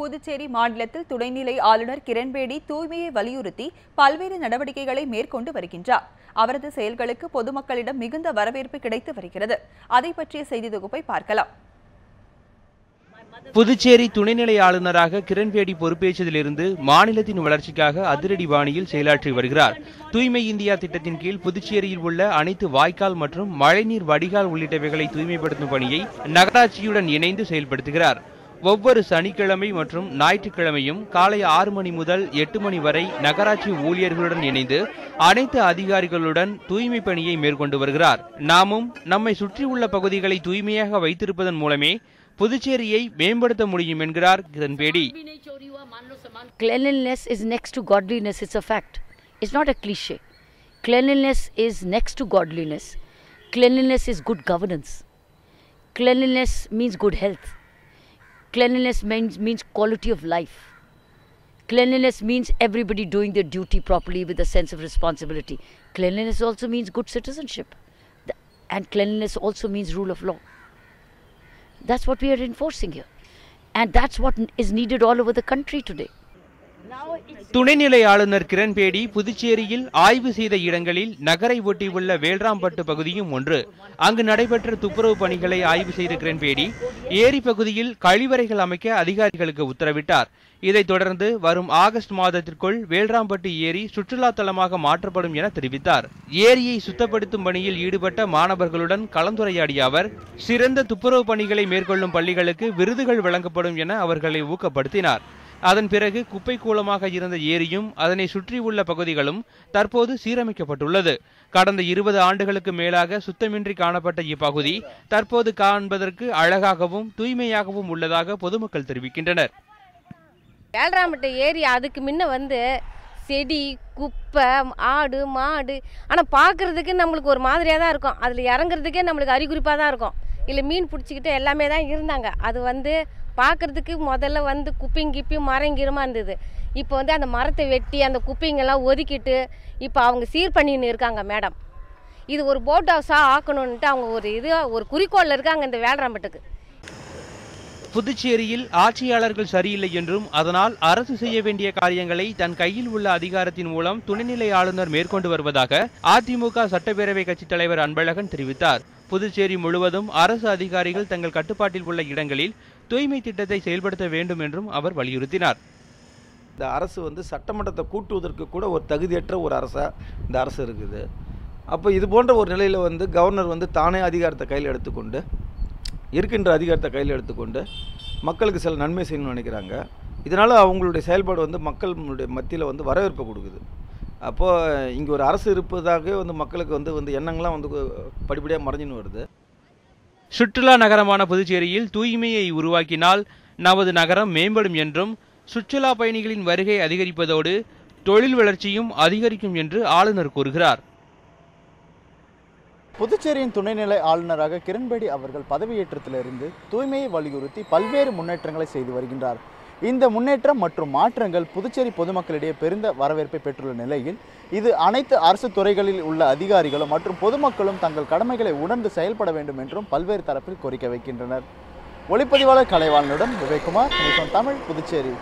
புதுச்சேரி மாநிலத்தில் துணைநிலை ஆளுநர் கிரண்பேடி தூய்மையை வலியுறுத்தி பல்வேறு நடவடிக்கைகளை மேற்கொண்டு வருகின்றார். அவரது செயல்களுக்கு பொதுமக்களிடம் மிகுந்த வரவேற்பு கிடைத்து வருகிறது. அதை பற்றிய செய்தி தொகுப்பை பார்க்கலாம். புதுச்சேரி துணைநிலை ஆளுநராக கிரண்பேடி பொறுப்பேற்றதிலிருந்து மாநிலத்தின் வளர்ச்சிக்காக அதிரடி பாணியில் செயலாற்றி வருகிறார். தூய்மை இந்தியா திட்டத்தின் கீழ் புதுச்சேரியில் உள்ள அனைத்து வாய்க்கால் மற்றும் மழைநீர் வடிகால் உள்ளிட்டவைகளை தூய்மைப்படுத்தும் பணியை நகராட்சியுடன் இணைந்து செயல்படுத்துகிறார். ஒவ்வொரு சனிக்கிழமை மற்றும் ஞாயிற்றுக்கிழமையும் காலை ஆறு மணி முதல் எட்டு மணி வரை நகராட்சி ஊழியர்களுடன் இணைந்து அனைத்து அதிகாரிகளுடன் தூய்மை பணியை மேற்கொண்டு வருகிறார் நாமும் நம்மை சுற்றியுள்ள பகுதிகளை தூய்மையாக வைத்திருப்பதன் மூலமே புதுச்சேரியை மேம்படுத்த முடியும் என்கிறார் Kiran Bedi Cleanliness is next to godliness, it's a fact. It's not a cliche. Cleanliness is next to godliness. Cleanliness is good governance. Cleanliness means good health. Cleanliness means, means quality of life. Cleanliness means everybody doing their duty properly with a sense of responsibility. Cleanliness also means good citizenship. And cleanliness also means rule of law. That's what we are enforcing here. And that's what is needed all over the country today. துணைநிலை ஆளுநர் கிரண்பேடி புதுச்சேரியில் ஆய்வு செய்த இடங்களில் நகரை ஒட்டியுள்ள வேல்ராம்பட்டு பகுதியும் ஒன்று. அங்கு நடைபெற்ற துப்புரவு பணிகளை ஆய்வு செய்த கிரண்பேடி ஏரி பகுதியில் கழிவறைகள் அமைக்க அதிகாரிகளுக்கு உத்தரவிட்டார். இதைத் தொடர்ந்து வரும் ஆகஸ்ட் மாதத்திற்குள் வேல்ராம்பட்டு ஏரி சுற்றுலா தலமாக மாற்றப்படும் என தெரிவித்தார். ஏரியை சுத்தப்படுத்தும் பணியில் ஈடுபட்ட மாணவர்களுடன் கலந்துரையாடிய அவர் சிறந்த துப்புரவு பணிகளை மேற்கொள்ளும் பள்ளிகளுக்கு விருதுகள் வழங்கப்படும் என அவர்களை ஊக்கப்படுத்தினார். அதன் பிறகு குப்பை கூலமாக இருந்த ஏரியும் அதனை சுற்றியுள்ள பகுதிகளும் தற்போது சீரமைக்கப்பட்டுள்ளது. கடந்த இருபது ஆண்டுகளுக்கு மேலாக சுத்தமின்றி காணப்பட்ட இப்பகுதி தற்போது காண்பதற்கு அழகாகவும் தூய்மையாகவும் உள்ளதாக பொதுமக்கள் தெரிவிக்கின்றனர். வேல்ராம்பட்டு ஏரி அதுக்கு முன்ன வந்து செடி குப்பை ஆடு மாடு ஆனால் பார்க்குறதுக்கு நம்மளுக்கு ஒரு மாதிரியாக தான் இருக்கும். அதில் இறங்குறதுக்கே நம்மளுக்கு அறிகுறிப்பாக தான் இருக்கும். இல்லை மீன் பிடிச்சிக்கிட்டு எல்லாமே தான் இருந்தாங்க. அது வந்து பார்க்குறதுக்கு முதல்ல வந்து குப்பையும் மரம் மரங்கிரமாக இருந்தது. இப்போ வந்து அந்த மரத்தை வெட்டி அந்த குப்பைங்கெல்லாம் ஒதுக்கிட்டு இப்போ அவங்க சீர் பண்ணின்னு இருக்காங்க மேடம். இது ஒரு போட் ஹவுஸாக ஆக்கணுன்ட்டு அவங்க ஒரு இது ஒரு குறிக்கோளில் இருக்காங்க இந்த வேல்ராம்பட்டுக்கு. புதுச்சேரியில் ஆட்சியாளர்கள் சரியில்லை என்றும் அதனால் அரசு செய்ய வேண்டிய காரியங்களை தன் கையில் உள்ள அதிகாரத்தின் மூலம் துணைநிலை ஆளுநர் மேற்கொண்டு வருவதாக அதிமுக சட்டப்பேரவை கட்சித் தலைவர் அன்பழகன் தெரிவித்தார். புதுச்சேரி முழுவதும் அரசு அதிகாரிகள் தங்கள் கட்டுப்பாட்டில் உள்ள இடங்களில் தூய்மை திட்டத்தை செயல்படுத்த வேண்டும் என்றும் அவர் வலியுறுத்தினார். இந்த அரசு வந்து சட்டமன்றத்தை கூட்டுவதற்கு கூட ஒரு தகுதியற்ற ஒரு அரசாக இந்த அரசு இருக்குது. அப்போ இது போன்ற ஒரு நிலையில் வந்து கவர்னர் வந்து தானே அதிகாரத்தை கையில் எடுத்துக்கொண்டு இருக்கின்ற அதிகாரத்தை கையில் எடுத்துக்கொண்டு மக்களுக்கு சில நன்மை செய்யணும்னு நினைக்கிறாங்க. இதனால் அவங்களுடைய செயல்பாடு வந்து மக்களுடைய மத்தியில் வந்து வரவேற்பை கொடுக்குது. அப்போது இங்கே ஒரு அரசு இருப்பதாகவே வந்து மக்களுக்கு வந்து வந்து எண்ணங்கள்லாம் வந்து படிப்படியாக மறைஞ்சின்னு வருது. சுற்றுலா நகரமான புதுச்சேரியில் தூய்மையை உருவாக்கினால் நமது நகரம் மேம்படும் என்றும் சுற்றுலா பயணிகளின் வருகை அதிகரிப்பதோடு தொழில் வளர்ச்சியும் அதிகரிக்கும் என்று ஆளுநர் கூறுகிறார். புதுச்சேரியின் துணைநிலை ஆளுநராக கிரண்பேடி அவர்கள் பதவியேற்றத்திலிருந்து தூய்மையை வலியுறுத்தி பல்வேறு முன்னேற்றங்களை செய்து வருகின்றார். இந்த முன்னேற்றம் மற்றும் மாற்றங்கள் புதுச்சேரி பொதுமக்களிடையே பெருந்த வரவேற்பை பெற்றுள்ள நிலையில் இது அனைத்து அரசு துறைகளில் உள்ள அதிகாரிகளும் மற்றும் பொதுமக்களும் தங்கள் கடமைகளை உணர்ந்து செயல்பட வேண்டும் என்றும் பல்வேறு தரப்பில் கோரிக்கை வைக்கின்றனர். ஒளிப்பதிவாளர் கலைவாளனுடன் விவேக்குமார் நியூஸ் தமிழ் புதுச்சேரி.